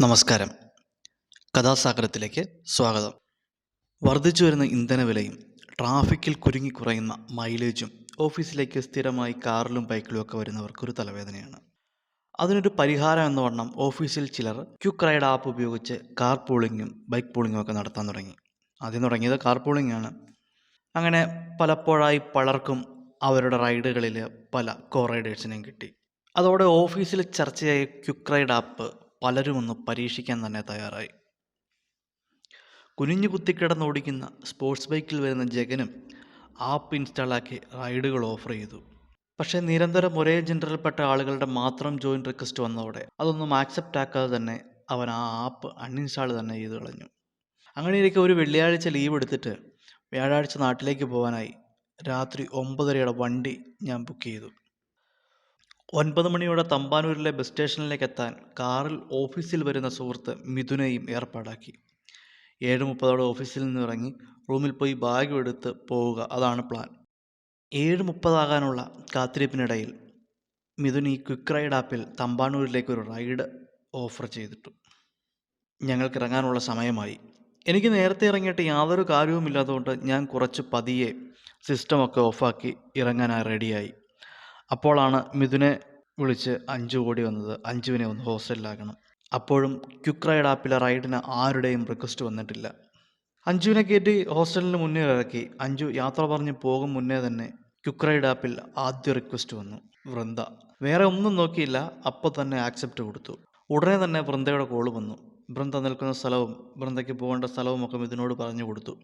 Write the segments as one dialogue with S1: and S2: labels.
S1: നമസ്കാരം. കഥാസാഗരത്തിലേക്ക് സ്വാഗതം. വർദ്ധിച്ചു വരുന്ന ഇന്ധനവിലയും ട്രാഫിക്കിൽ കുരുങ്ങി കുറയുന്ന മൈലേജും ഓഫീസിലേക്ക് സ്ഥിരമായി കാറിലും ബൈക്കിലും ഒക്കെ വരുന്നവർക്കൊരു തലവേദനയാണ്. അതിനൊരു പരിഹാരം എന്ന വണ്ണം ഓഫീസിൽ ചിലർ ക്യുക്ക് റൈഡ് ആപ്പ് ഉപയോഗിച്ച് കാർ പൂളിങ്ങും ബൈക്ക് പൂളിങ്ങും ഒക്കെ നടത്താൻ തുടങ്ങി. ആദ്യം തുടങ്ങിയത് കാർ പൂളിംഗ് ആണ്. അങ്ങനെ പലപ്പോഴായി പലർക്കും അവരുടെ റൈഡുകളിൽ പല കോ റൈഡേഴ്സിനെയും കിട്ടി. അതോടെ ഓഫീസിൽ ചർച്ചയായ ക്യുക്ക് റൈഡ് ആപ്പ് പലരും ഒന്ന് പരീക്ഷിക്കാൻ തന്നെ തയ്യാറായി. കുനിഞ്ഞു കുത്തിക്കിടന്ന് ഓടിക്കുന്ന സ്പോർട്സ് ബൈക്കിൽ വരുന്ന ജഗനും ആപ്പ് ഇൻസ്റ്റാളാക്കി റൈഡുകൾ ഓഫർ ചെയ്തു. പക്ഷേ നിരന്തരം ഒരേ ജെൻഡറിൽപ്പെട്ട ആളുകളുടെ മാത്രം ജോയിൻ റിക്വസ്റ്റ് വന്നതോടെ അതൊന്നും ആക്സെപ്റ്റ് ആക്കാതെ തന്നെ അവൻ ആ ആപ്പ് അൺഇൻസ്റ്റാൾ തന്നെ ചെയ്ത് കളഞ്ഞു. അങ്ങനെയിരിക്കെ ഒരു വെള്ളിയാഴ്ച ലീവ് എടുത്തിട്ട് വ്യാഴാഴ്ച നാട്ടിലേക്ക് പോകാനായി രാത്രി ഒമ്പതരയുടെ വണ്ടി ഞാൻ ബുക്ക് ചെയ്തു. ഒൻപത് മണിയോടെ തമ്പാനൂരിലെ ബസ് സ്റ്റേഷനിലേക്ക് എത്താൻ കാറിൽ ഓഫീസിൽ വരുന്ന സുഹൃത്ത് മിഥുനെയും ഏർപ്പാടാക്കി. ഏഴ് മുപ്പതോടെ ഓഫീസിൽ നിന്ന് ഇറങ്ങി റൂമിൽ പോയി ബാഗ് എടുത്ത് പോവുക അതാണ് പ്ലാൻ. ഏഴ് മുപ്പതാകാനുള്ള കാത്തിരിപ്പിനിടയിൽ മിഥുൻ ഈ ക്വിക്ക് റൈഡ് ആപ്പിൽ തമ്പാനൂരിലേക്ക് ഒരു റൈഡ് ഓഫർ ചെയ്തിട്ടു. ഞങ്ങൾക്ക് ഇറങ്ങാനുള്ള സമയമായി. എനിക്ക് നേരത്തെ ഇറങ്ങിയിട്ട് യാതൊരു കാര്യവുമില്ലാത്തതുകൊണ്ട് ഞാൻ കുറച്ച് പതിയെ സിസ്റ്റമൊക്കെ ഓഫാക്കി ഇറങ്ങാനായി റെഡിയായി. അപ്പോളാണ് മിഥുനെ വിളിച്ച് അഞ്ചു കോടി വന്നത്. അഞ്ചുവിനെ ഒന്ന് ഹോസ്റ്റലിലാക്കണം. അപ്പോഴും ക്യുക്ക് റൈഡ് ആപ്പിലെ റൈഡിന് ആരുടെയും റിക്വസ്റ്റ് വന്നിട്ടില്ല. അഞ്ജുവിനെ കയറ്റി ഹോസ്റ്റലിന് മുന്നേ ഇറക്കി. അഞ്ജു യാത്ര പറഞ്ഞ് പോകും മുന്നേ തന്നെ ക്യുക്ക് റൈഡ് ആപ്പിൽ ആദ്യ റിക്വസ്റ്റ് വന്നു. വൃന്ദ. വേറെ ഒന്നും നോക്കിയില്ല. അപ്പോൾ തന്നെ ആക്സെപ്റ്റ് കൊടുത്തു. ഉടനെ തന്നെ വൃന്ദയുടെ കോൾ വന്നു. വൃന്ദ നിൽക്കുന്ന സ്ഥലവും വൃന്ദയ്ക്ക് പോകേണ്ട സ്ഥലവും ഒക്കെ മിഥുനോട് പറഞ്ഞു കൊടുത്തു.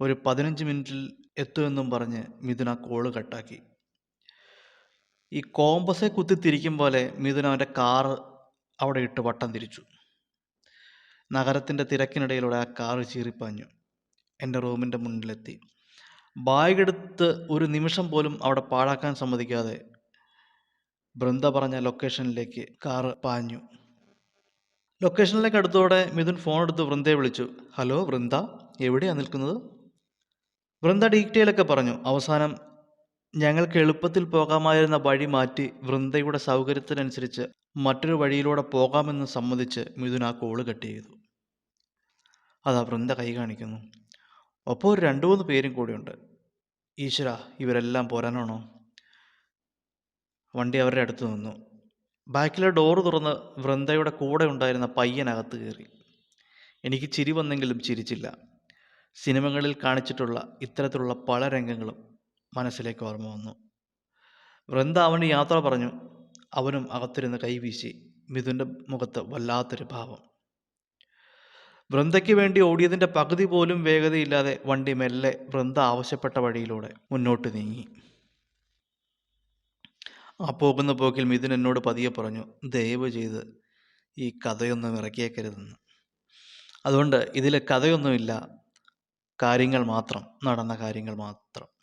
S1: ഒരു പതിനഞ്ച് മിനിറ്റിൽ എത്തുമെന്നും പറഞ്ഞ് മിഥുന കോൾ കട്ടാക്കി ഈ കോമ്പസെ കുത്തി തിരിക്കും പോലെ മിഥുൻ അവന്റെ കാറ് അവിടെ ഇട്ട് വട്ടം തിരിച്ചു. നഗരത്തിന്റെ തിരക്കിനിടയിലൂടെ ആ കാറ് ചീറിപ്പാഞ്ഞു. എന്റെ റൂമിന്റെ മുന്നിലെത്തി. ബാഗെടുത്ത് ഒരു നിമിഷം പോലും അവിടെ പാഴാക്കാൻ സമ്മതിക്കാതെ ബൃന്ദ പറഞ്ഞ ലൊക്കേഷനിലേക്ക് കാറ് പാഞ്ഞു. ലൊക്കേഷനിലേക്ക് അടുത്തോടെ മിഥുൻ ഫോൺ എടുത്ത് വൃന്ദയെ വിളിച്ചു. ഹലോ വൃന്ദ? എവിടെയാണ് നിൽക്കുന്നത്? വൃന്ദ ഡീറ്റെയിലൊക്കെ പറഞ്ഞു. അവസാനം ഞങ്ങൾക്ക് എളുപ്പത്തിൽ പോകാമായിരുന്ന വഴി മാറ്റി വൃന്ദയുടെ സൗകര്യത്തിനനുസരിച്ച് മറ്റൊരു വഴിയിലൂടെ പോകാമെന്ന് സമ്മതിച്ച് മിഥുൻ ആ കോൾ കട്ട് ചെയ്തു. അതാ വൃന്ദ കൈ കാണിക്കുന്നു. ഒപ്പം ഒരു രണ്ടു മൂന്ന് പേരും കൂടിയുണ്ട് ഈശ്വര ഇവരെല്ലാം പോരാനാണോ? വണ്ടി അവരുടെ അടുത്ത് നിന്നു. ബാക്കിലെ ഡോറ് തുറന്ന് വൃന്ദയുടെ കൂടെ ഉണ്ടായിരുന്ന പയ്യനകത്ത് കയറി. എനിക്ക് ചിരി വന്നെങ്കിലും ചിരിച്ചില്ല. സിനിമകളിൽ കാണിച്ചിട്ടുള്ള ഇത്തരത്തിലുള്ള പല രംഗങ്ങളും മനസ്സിലേക്ക് ഓർമ്മ വന്നു. വൃന്ദ അവന് യാത്ര പറഞ്ഞു. അവനും അകത്തിരുന്ന് കൈവീശി മിഥുന്റെ മുഖത്ത് വല്ലാത്തൊരു ഭാവം. വൃന്ദയ്ക്ക് വേണ്ടി ഓടിയതിന്റെ പകുതി പോലും വേഗതയില്ലാതെ വണ്ടി മെല്ലെ വൃന്ദ ആവശ്യപ്പെട്ട വഴിയിലൂടെ മുന്നോട്ട് നീങ്ങി. ആ പോകുന്ന പോക്കിൽ മിഥുൻ എന്നോട് പതിയെ പറഞ്ഞു ദയവ് ചെയ്ത് ഈ കഥയൊന്നും ഇറക്കിയേക്കരുതെന്ന്. അതുകൊണ്ട് ഇതിൽ കഥയൊന്നുമില്ല. കാര്യങ്ങൾ മാത്രം നടന്ന കാര്യങ്ങൾ മാത്രം.